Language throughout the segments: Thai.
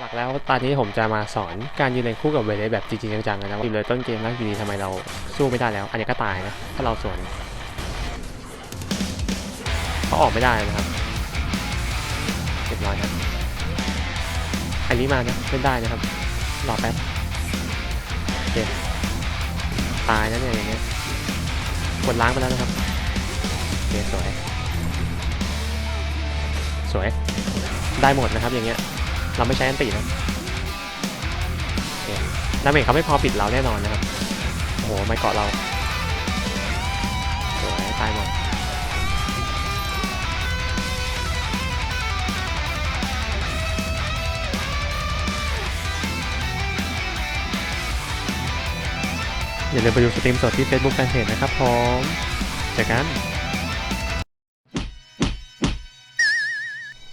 หลักแล้วตอนนี้ผมจะมาสอนการยืนเลนคู่กับเวเลสแบบจริงๆจังๆนะอยู่เลยต้นเกมแล้วอยู่ดีทำไมเราสู้ไม่ได้แล้ว อันนี้ก็ตายนะถ้าเราสวนเขาออกไม่ได้นะครับเรียบร้อยครับอันนี้มานะเล่นได้นะครับรอแป๊บโอเคตายนะเนี่ยอย่างเงี้ยกดล้างไปแล้วนะครับเสวยสวยได้หมดนะครับอย่างเงี้ย เราไม่ใช้อันตินะโอเคดาเมจเขาไม่พอปิดเราแน่นอนนะครับโอ้โหไม่เกาะเราสวยตายหมดอย่าลืมไปดูสตรีมสดที่ Facebook Fanpage นะครับผมเจอกัน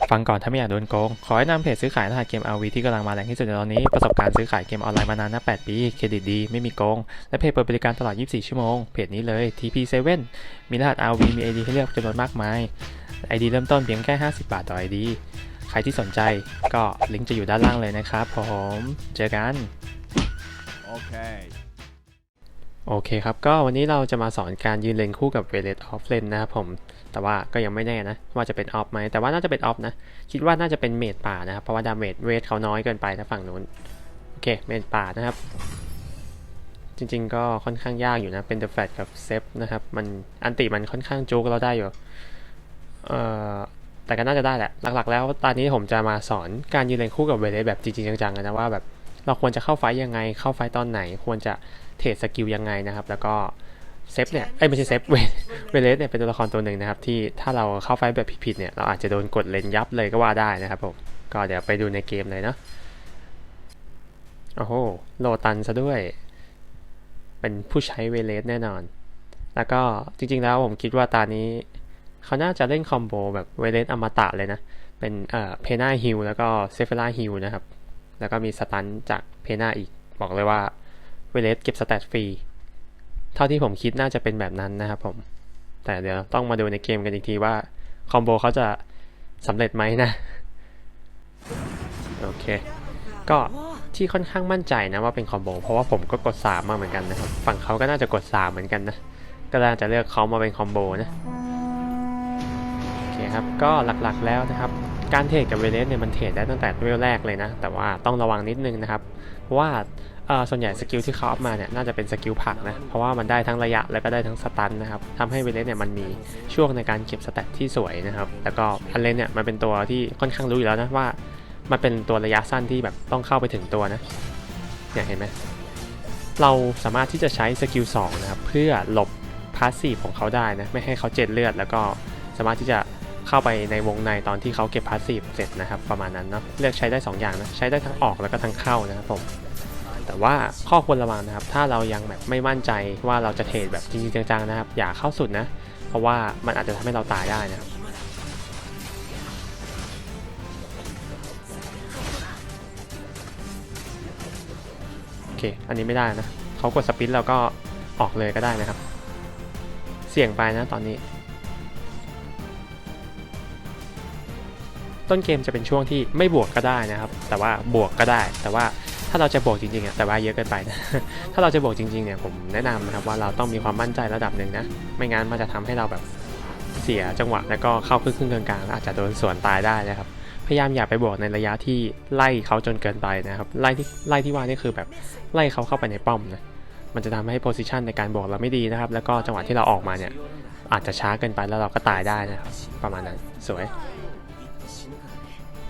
ฟังก่อนถ้าไม่อยากโดนโกง ขอแนะนำเพจซื้อขายรหัสเกม RV ที่กำลังมาแรงที่สุดในตอนนี้ ประสบการณ์ซื้อขายเกมออนไลน์มานานนับ8ปี เครดิตดี ไม่มีโกง และเพจเปิดบริการตลอด 24 ชั่วโมง เพจนี้เลย TP7 มีรหัส RV มี ID ให้เลือกจำนวนมากมาย ID เริ่มต้นเพียงแค่ 50 บาทต่อ ID ใครที่สนใจก็ลิงก์จะอยู่ด้านล่างเลยนะครับผม เจอกัน Okay. โอเคครับ ก็วันนี้เราจะมาสอนการยืนเลนคู่กับเวเลตออฟเลนนะครับผม แต่ว่าก็ยังไม่แน่นะ ว่าจะเป็นออฟไหม แต่ว่าน่าจะเป็นออฟนะ คิดว่าน่าจะเป็นเมดป่านะครับ เพราะว่าดาเมจเวทเขาน้อยเกินไปนะฝั่งนู้น โอเค เมดป่านะครับ จริงๆ ก็ค่อนข้างยากอยู่นะ เป็นเดอะแฟตกับเซฟนะครับ มันอันติมันค่อนข้างจุกเราได้อยู่ เอ่อ แต่ก็น่าจะได้แหละ หลักๆ แล้วตอนนี้ผมจะมาสอนการยืนเลนคู่กับเวเลตแบบจริงๆ จังๆนะว่าแบบเราควรจะเข้าไฟยังไง เข้าไฟตอนไหน ควรจะ เทรดสกิลยังไงนะครับ แล้วก็เซฟเนี่ยเอ้ไม่ใช่เซฟเวเวเลสเนี่ยเป็นตัวละครตัวหนึ่งนะครับ ที่ถ้าเราเข้าไฟแบบผิดๆเนี่ยเราอาจจะโดนกดเลนยับเลยก็ว่าได้นะครับผมก็เดี๋ยวไปดูในเกมเลยเนาะโอ้โหโลตันซะด้วย เป็นผู้ใช้เวเลสแน่นอน แล้วก็จริงๆแล้วผมคิดว่าตานี้ เขาน่าจะเล่นคอมโบแบบเวเลสอมตะเลยนะ เป็นเอ่อเพนาฮิลแล้วก็เซฟเฟล่าฮิลนะครับ แล้วก็มีสตันจากเพนาอีกบอกเลยว่า เวเลสเก็บสแตทฟรี เท่าที่ผมคิดน่าจะเป็นแบบนั้นนะครับผม แต่เดี๋ยวต้องมาดูในเกมกันอีกทีว่า คอมโบเขาจะสำเร็จไหมนะ โอเค ก็ที่ค่อนข้างมั่นใจนะว่าเป็นคอมโบเพราะว่าผมก็กด 3 มาเหมือนกันนะครับ ฝั่งเขาก็น่าจะกด 3 เหมือนกันนะ ก็น่าจะเลือกเขามาเป็นคอมโบนะโอเคครับ ก็หลักๆแล้วนะครับ การเทรดกับเวเลสเนี่ยมันเทรดได้ตั้งแต่เวลแรกเลยนะ แต่ว่าต้องระวังนิดนึงนะครับ ว่าส่วนใหญ่สกิลที่เขาอัพมาเนี่ยน่าจะเป็นสกิลผักนะ เพราะว่ามันได้ทั้งระยะแล้วก็ได้ทั้งสตันนะครับทำให้เวเลสเนี่ยมันมีช่วงในการเก็บสแตทที่สวยนะครับ แล้วก็อันเลนเนี่ยมันเป็นตัวที่ค่อนข้างรู้อยู่แล้วนะว่า มันเป็นตัวระยะสั้นที่แบบต้องเข้าไปถึงตัวนะเนี่ยเห็นไหมเราสามารถที่จะใช้สกิล2นะครับเพื่อหลบพาสซีฟของเขาได้นะไม่ให้เขาเจ็ดเลือด แล้วก็สามารถที่จะ เข้าไปในวงในตอนที่เขาเก็บพาสซีฟเสร็จนะครับประมาณนั้นเนาะเลือกใช้ได้ 2 อย่างนะใช้ได้ทั้งออกแล้วก็ทั้งเข้านะครับผมแต่ว่าข้อควรระวังนะครับ ถ้าเรายังแบบไม่มั่นใจว่าเราจะเทรดแบบจริงๆจังๆนะครับ อย่าเข้าสุดนะ เพราะว่ามันอาจจะทำให้เราตายได้นะครับโอเค อันนี้ไม่ได้นะเขากดสปินแล้วก็ออกเลยก็ได้นะครับ เสี่ยงไปนะตอนนี้ ต้นเกมจะเป็นช่วงที่ไม่บวกก็ได้นะครับ แต่ว่าบวกก็ได้ แต่ว่าถ้าเราจะบวกจริงๆอะแต่ว่าเยอะเกินไปนะ ถ้าเราจะบวกจริงๆเนี่ยผมแนะนำนะครับว่าเราต้องมีความมั่นใจระดับหนึ่งนะ ไม่งั้นมันจะทำให้เราแบบเสียจังหวะแล้วก็เข้าครึ่งๆกลางๆแล้วอาจจะโดนสวนตายได้นะครับ พยายามอย่าไปบวกในระยะที่ไล่เขาจนเกินไปนะครับ ไล่ที่ไล่ที่ว่านี่คือแบบไล่เขาเข้าไปในป้อมนะ มันจะทำให้โพซิชันในการบวกเราไม่ดีนะครับ แล้วก็จังหวะที่เราออกมาเนี่ยอาจจะช้าเกินไปแล้วเราก็ตายได้นะครับประมาณนั้นสวย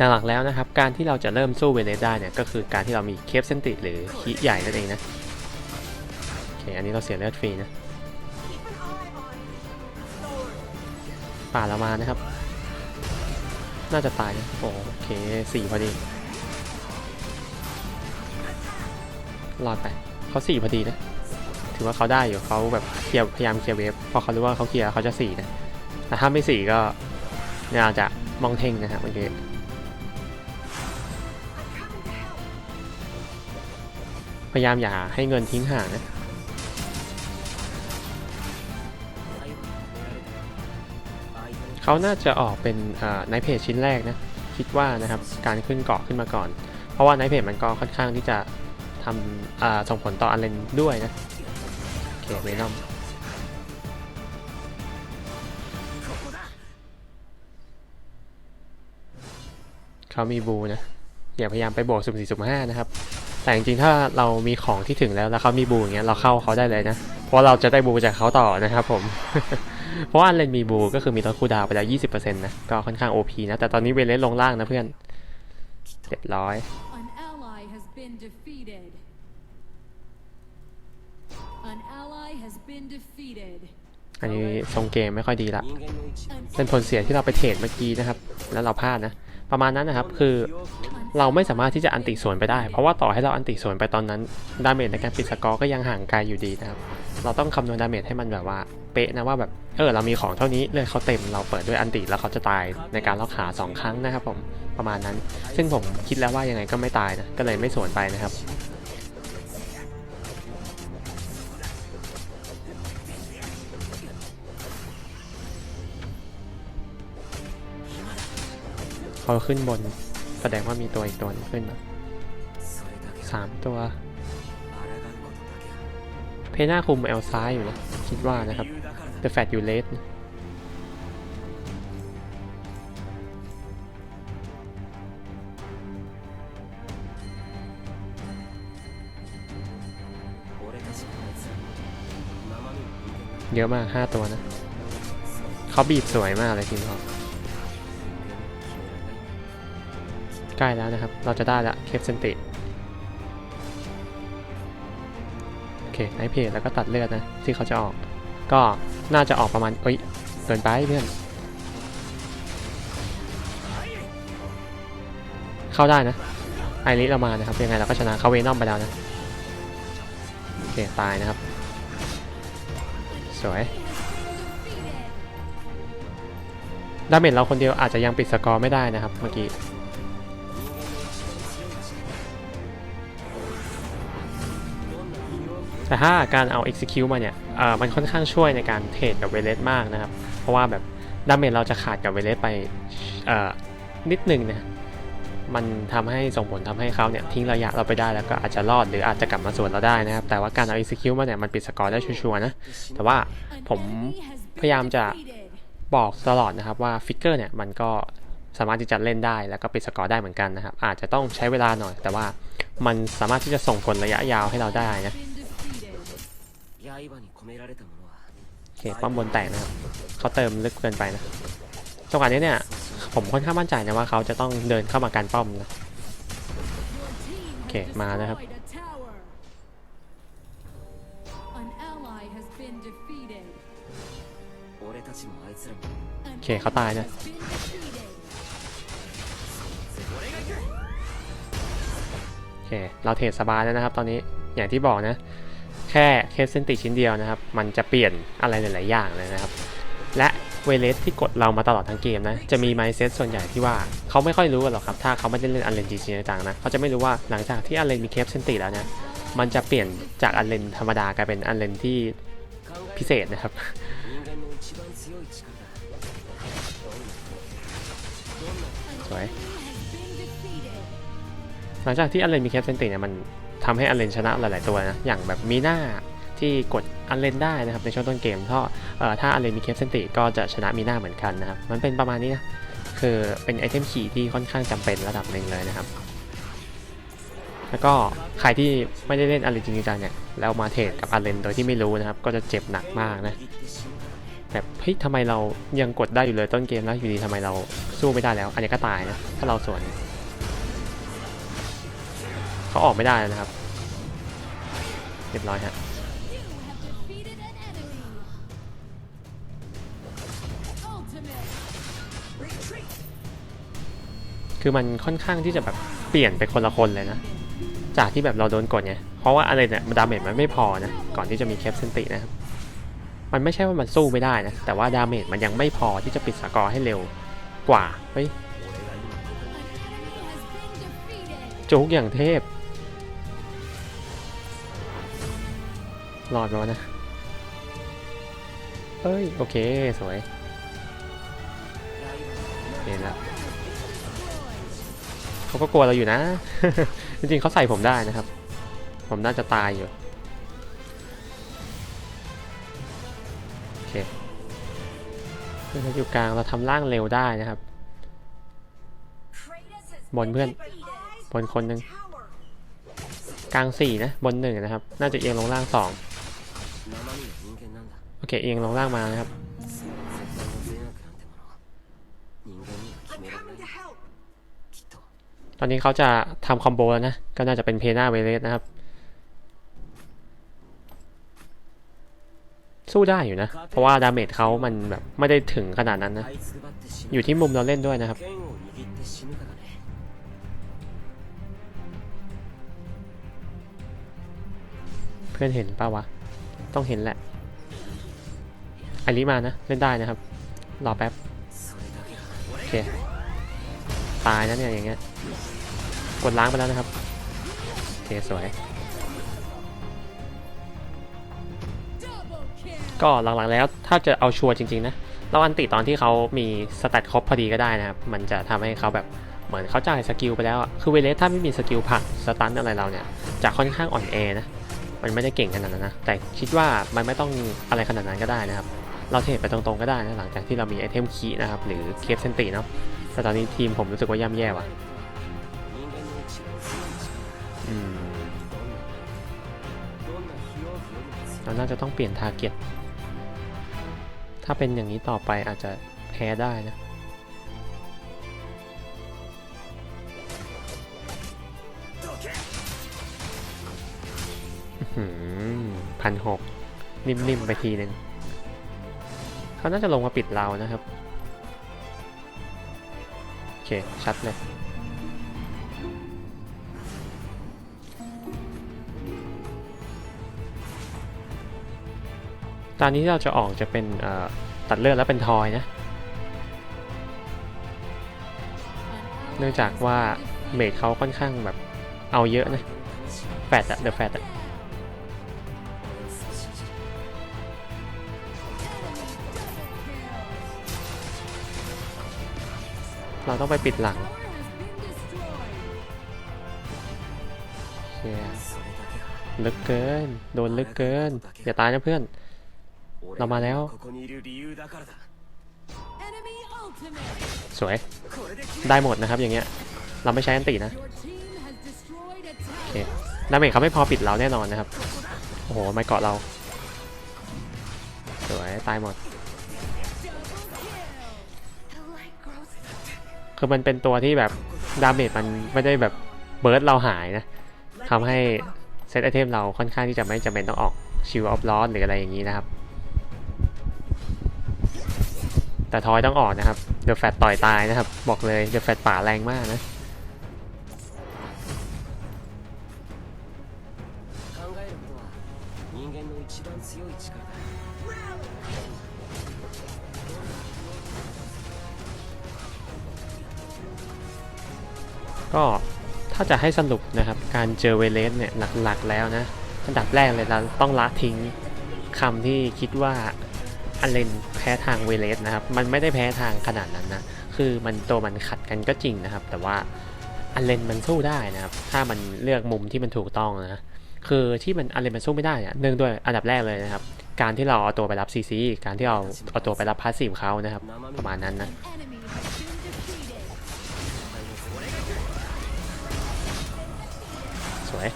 หลักแล้วนะครับ การที่เราจะเริ่มสู้เวเลสได้เนี่ยก็คือการที่เรามีเคฟเซนติหรือคีใหญ่นั่นเองนะโอเคอันนี้เราเสียเลือดฟรีนะป่าเรามานะครับ น่าจะตายนะโอเคสี่พอดีรอดไปเขาสี่พอดีนะถือว่าเขาได้อยู่เขาแบบเคลียร์พยายามเคลียร์เวฟพอเขารู้ว่าเขาเคลียร์เขาจะสี่นะแต่ถ้าไม่สี่ก็เนี่ยอาจจะมองเท่งนะครับเมื่อกี้ พยายามอย่าให้เงินทิ้งห่างนะเขาน่าจะออกเป็นในเพจชิ้นแรกนะ คิดว่านะครับการขึ้นเกาะขึ้นมาก่อน เพราะว่าไนเพจมันก็ค่อนข้างที่จะทำส่งผลต่ออันเลนด้วยนะโอเคเวนอมเขามีบูนะอย่าพยายามไปบวกสุ่มสี่สุ่มห้านะครับ แต่จริงๆถ้าเรามีของที่ถึงแล้วแล้วเขามีบูอย่างเงี้ยเราเข้าเขาได้เลยนะ เพราะเราจะได้บูจากเขาต่อนะครับผม เพราะว่าอันเลนมีบูก็คือมีลดคูลดาวน์ไปแล้ว20%นะก็ค่อนข้าง OP นะแต่ตอนนี้เวเลสลงล่างนะเพื่อนเรียบร้อย An ally has been defeated. An ally has been defeated. อันนี้ทรงเกมไม่ค่อยดีละ An เป็นผลเสียที่เราไปเทรดเมื่อกี้นะครับ แล้วเราพลาดนะ ประมาณนั้นนะครับ คือเราไม่สามารถที่จะอันติสวนไปได้ เพราะว่าต่อให้เราอันติสวนไปตอนนั้น ดาเมจในการปิดสกอร์ก็ยังห่างไกลอยู่ดีนะครับ เราต้องคำนวณดาเมจให้มันแบบว่า เป๊ะนะว่าแบบ เออ เรามีของเท่านี้เลือดเขาเต็ม เราเปิดด้วยอันติแล้วเขาจะตายในการล็อกขาสองครั้งนะครับผม ประมาณนั้น ซึ่งผมคิดแล้วว่ายังไงก็ไม่ตายนะ ก็เลยไม่สวนไปนะครับ อขึ้นบน แสดงว่ามีตัวอีกตัวหนึงขึ้นสามตัว เพน่าคุมเอลซ้ายอยู่นะ คิดว่านะครับ The Fat You Late นะเยอะมาก 5 ตัวนะ เขาบีบสวยมากเลยทีมเขา ใกล้แล้วนะครับ เราจะได้ละเคปเซนติโอเคไนท์เพจแล้วก็ตัดเลือดนะ ที่เขาจะออก ก็น่าจะออกประมาณเอ้ยเกินไปเพื่อน เข้าได้นะ ไอริสเรามานะครับ ยังไงเราก็ชนะเขาเวนอมไปแล้วนะ โอเค ตายนะครับ สวยดาเมจเราคนเดียวอาจจะยังปิดสกอร์ไม่ได้นะครับเมื่อกี้ แต่ถ้าการเอา execute มาเนี่ยมันค่อนข้างช่วยในการเทรดกับเวเลสมากนะครับ เพราะว่าแบบดาเมจเราจะขาดกับเวเลสไปนิดหนึ่งนะมันทำให้ส่งผลทำให้เขาเนี่ยทิ้งระยะเราไปได้แล้วก็อาจจะรอดหรืออาจจะกลับมาสวนเราได้นะครับ แต่ว่าการเอา execute มาเนี่ยมันปิดสกอร์ได้ชัวร์นะ แต่ว่าผมพยายามจะบอกตลอดนะครับว่าฟิกเกอร์เนี่ยมันก็สามารถที่จะเล่นได้แล้วก็ปิดสกอร์ได้เหมือนกันนะครับ อาจจะต้องใช้เวลาหน่อย แต่ว่ามันสามารถที่จะส่งผลระยะยาวให้เราได้นะ โอเคป้อมบนแตกนะครับเขาเติมลึกเกินไปนะจังหวะนี้เนี่ย ผมค่อนข้างมั่นใจนะว่าเขาจะต้องเดินเข้ามาการป้อมนะโอเคมานะครับ โอเคเขาตายนะโอเคเราเทรดสบายแล้วนะครับ ตอนนี้อย่างที่บอกนะ แค่เคสเซนติชิ้นเดียวนะครับ มันจะเปลี่ยนอะไรหลาย ๆ อย่างเลยนะครับ และเวเลสที่กดเรามาตลอดทั้งเกมนะ จะมีไมซ์เซตส่วนใหญ่ที่ว่าเขาไม่ค่อยรู้กันหรอกครับ ถ้าเขาไม่ได้เล่นอันเลนจีริงจังนะ เขาจะไม่รู้ว่าหลังจากที่อันเลนมีเคสเซนติแล้วเนี่ย มันจะเปลี่ยนจากอันเลนธรรมดากลายเป็นอันเลนที่พิเศษนะครับสวยหลังจากที่อันเลนมีแคปเซนติเนี่ยมัน ทำให้อันเลนชนะหลาย ๆ ตัวนะ อย่างแบบมีหน้าที่กดอันเลนได้นะครับในช่วงต้นเกมถ้าถ้าอันเลนมีเคปเซนติก็จะชนะมีหน้าเหมือนกันนะครับ มันเป็นประมาณนี้นะ คือเป็นไอเทมขี่ที่ค่อนข้างจำเป็นระดับหนึ่งเลยนะครับ แล้วก็ใครที่ไม่ได้เล่นอันเลนจริงจังเนี่ยแล้วมาเทรดกับอันเลนโดยที่ไม่รู้นะครับ ก็จะเจ็บหนักมากนะแบบเฮ้ยทำไมเรายังกดได้อยู่เลยต้นเกมแล้วอยู่ดีทำไมเราสู้ไม่ได้แล้ว อันนี้ก็ตายนะถ้าเราสวน เขาออกไม่ได้นะครับ เรียบร้อยฮะคือมันค่อนข้างที่จะแบบเปลี่ยนไปคนละคนเลยนะ จากที่แบบเราโดนกดไงเพราะว่าอะไรเนี่ยดาเมจมันไม่พอนะก่อนที่จะมีแคปเซนตินะครับมันไม่ใช่ว่ามันสู้ไม่ได้นะ แต่ว่าดาเมจมันยังไม่พอที่จะปิดสกอร์ให้เร็วกว่าเฮ้ยจุกอย่างเทพ รอดแล้วนะเอ้ย โอเค สวยเห็นแล้วเขาก็กลัวเราอยู่นะ จริงๆเขาใส่ผมได้นะครับ ผมน่าจะตายอยู่ โอเคเพื่อนอยู่กลางเราทำร่างเร็วได้นะครับ บนเพื่อน บนคนหนึ่งกลางสี่นะ บนหนึ่งนะครับ น่าจะเอียงลงล่างสอง โอเคเองลองล่างมานะครับตอนนี้เขาจะทำคอมโบแล้วนะ ก็น่าจะเป็นเพน่าเวเลสนะครับ สู้ได้อยู่นะ เพราะว่าดาเมจเขามันแบบไม่ได้ถึงขนาดนั้นนะ อยู่ที่มุมเราเล่นด้วยนะครับ เพื่อนเห็นป่าวะ ต้องเห็นแหละ อันนี้มานะ เล่นได้นะครับ รอแป๊บ โอเค ตายนะเนี่ยอย่างเงี้ย กดล้างไปแล้วนะครับ โอเค สวย ก็หลังๆแล้วถ้าจะเอาชัวร์จริง ๆ นะ เราอันติตอนที่เขามีสแตทครบพอดีก็ได้นะครับ มันจะทำให้เขาแบบเหมือนเขาจ่ายสกิลไปแล้ว คือเวเลสถ้าไม่มีสกิลผักสตันอะไรเราเนี่ย จะค่อนข้างอ่อนแอนะ มันไม่ได้เก่งขนาดนั้นนะ แต่คิดว่ามันไม่ต้องอะไรขนาดนั้นก็ได้นะครับ เราเทรดไปตรงๆก็ได้นะหลังจากที่เรามีไอเทมคีนะครับหรือเคฟเซนตีเนาะแต่ตอนนี้ทีมผมรู้สึกว่าย่ำแย่ว่ะเราน่าจะต้องเปลี่ยนทาร์เก็ตถ้าเป็นอย่างนี้ต่อไปอาจจะแพ้ได้นะพันหกนิ่มๆไปทีหนึ่ง เขาน่าจะลงมาปิดเรานะครับ โอเค ชัดเลย ตอนนี้ที่เราจะออกจะเป็นตัดเลือดแล้วเป็นทอยนะ เนื่องจากว่าเมดเขาค่อนข้างแบบเอาเยอะนะ แฟดอะเดอะแฟดอะ เราต้องไปปิดหลังเลึกเกิน โดนลึกเกิน อย่าตายนะเพื่อน เรามาแล้ว สวย ได้หมดนะครับอย่างเงี้ย เราไม่ใช้อันตินะ โอเค ดาเมจเขาไม่พอปิดเราแน่นอนนะครับ โอ้โห ไม่เกาะเรา สวย ตายหมด คือมันเป็นตัวที่แบบดาเมจมันไม่ได้แบบเบิร์ดเราหายนะทำให้เซตไอเทมเราค่อนข้างที่จะไม่จำเป็นต้องออกชิวออฟลอสหรืออะไรอย่างนี้นะครับ แต่ทอยต้องออกนะครับ เดอะแฟตต่อยตายนะครับ บอกเลยเดอะแฟตป่าแรงมากนะ ก็ถ้าจะให้สรุปนะครับ การเจอเวเลสเนี่ยหลักๆแล้วนะอันดับแรกเลยเราต้องละทิ้งคำที่คิดว่าอันเลนแพ้ทางเวเลสนะครับ มันไม่ได้แพ้ทางขนาดนั้นนะ คือมันตัวมันขัดกันก็จริงนะครับ แต่ว่าอันเลนมันสู้ได้นะครับ ถ้ามันเลือกมุมที่มันถูกต้องนะ คือที่มันอันเลนมันสู้ไม่ได้เนี่ยเนื่องด้วยอันดับแรกเลยนะครับ การที่เราเอาตัวไปรับซีซี การที่เราเอาตัวไปรับพาสซีฟเขานะครับ ประมาณนั้นนะ สวย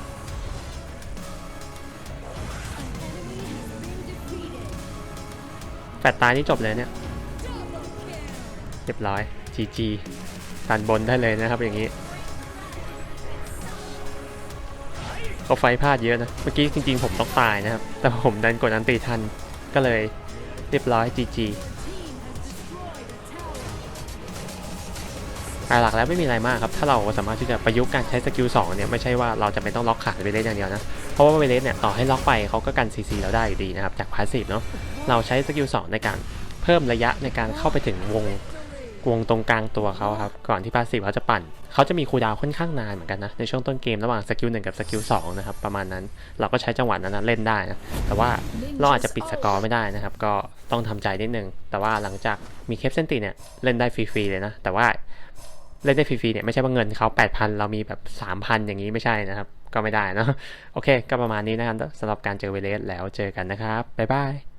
แฟดตายนี่จบเลยเนี่ย เรียบร้อย GG ตันบนได้เลยนะครับอย่างนี้เขาไฟพลาดเยอะนะ เมื่อกี้จริงๆผมต้องตายนะครับ แต่ผมดันกดอันตีทันก็เลยเรียบร้อย GG หลักแล้วไม่มีอะไรมากครับ ถ้าเราสามารถที่จะประยุกต์การใช้สกิล2เนี่ยไม่ใช่ว่าเราจะไม่ต้องล็อกขาเวเลสอย่างเดียวนะ เพราะว่าเวเลสเนี่ยต่อให้ล็อกไปเขาก็กัน CC เราได้อยู่ดีนะครับจากพาสซีฟเนาะ เราใช้สกิล2ในการเพิ่มระยะในการเข้าไปถึงวงวงตรงกลางตัวเขาครับก่อนที่พาสซีฟเขาจะปั่น เขาจะมีคูดาวค่อนข้างนานเหมือนกันนะในช่วงต้นเกมระหว่างสกิลหนึ่งกับสกิลสองนะครับประมาณนั้นเราก็ใช้จังหวะนั้นนะเล่นได้นะแต่ว่าเราอาจจะปิดสกอร์ไม่ได้นะครับก็ต้องทำใจนิดนึงแต่ว่าหลังจากมีเคปเซนติเนี่ยเล่นได้ฟรีๆเลยนะแต่ว่า เล่นได้ฟรีๆเนี่ยไม่ใช่ว่าเงินเขา8,000 เรามีแบบ 3,000 อย่างนี้ไม่ใช่นะครับ ก็ไม่ได้นะโอเค ก็ประมาณนี้นะครับสำหรับการเจอเวเลสแล้วเจอกันนะครับ บ๊ายบาย